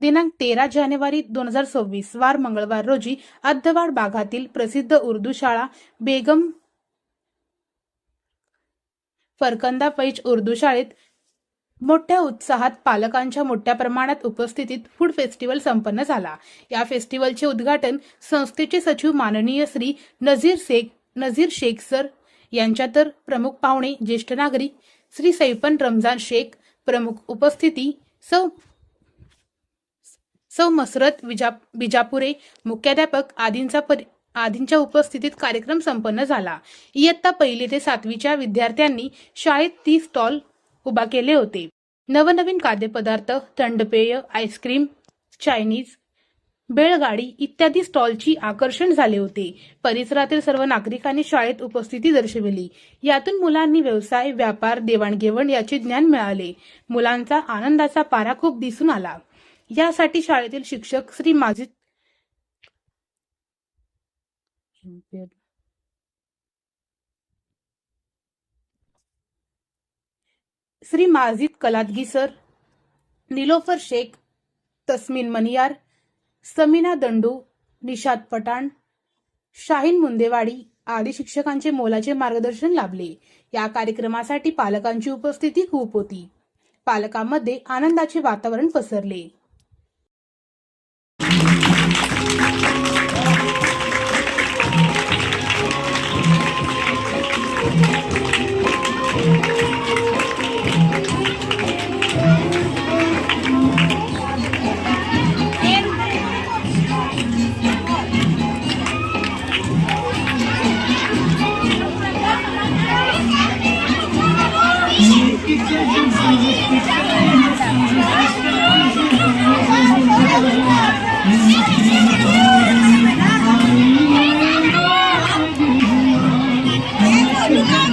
दिनांक तेरा जानेवारी दोन हजार सव्वीस वार मंगळवार रोजी अद्धवाड भागातील प्रसिद्ध उर्दू शाळा बेगम फरकंदा पैज उर्दू शाळेत मोठ्या उत्साहात पालकांच्या मोठ्या प्रमाणात उपस्थितीत फूड फेस्टिवल संपन्न झाला. या फेस्टिवलचे उद्घाटन संस्थेचे सचिव माननीय श्री नझीर शेख नझीर शेख सर यांच्या तर प्रमुख पाहुणे ज्येष्ठ नागरिक श्री सैपन रमजान शेख प्रमुख उपस्थिती सौ सौ मसरत विजा बिजापुरे मुख्याध्यापक आदींचा परि आदींच्या उपस्थितीत कार्यक्रम संपन्न झाला. इयत्ता पहिली ते सातवीच्या विद्यार्थ्यांनी शाळेत ती स्टॉल उभा केले होते. नवनवीन खाद्यपदार्थ थंडपेय आईस्क्रीम चायनीज बेळगाडी इत्यादी स्टॉलची आकर्षण झाले होते. परिसरातील सर्व नागरिकांनी शाळेत उपस्थिती दर्शविली. यातून मुलांनी व्यवसाय व्यापार देवाणघेवाण याचे ज्ञान मिळाले. मुलांचा आनंदाचा पारा खूप दिसून आला. यासाठी शाळेतील शिक्षक श्री माझी श्री माजिद कलादगी सर निलोफर शेख तस्मिन मनियार समीना दंडू निषाद पठाण शाहीन मुंदेवाडी आदी शिक्षकांचे मोलाचे मार्गदर्शन लाभले. या कार्यक्रमासाठी पालकांची उपस्थिती खूप होती. पालकांमध्ये आनंदाचे वातावरण पसरले. Thank you.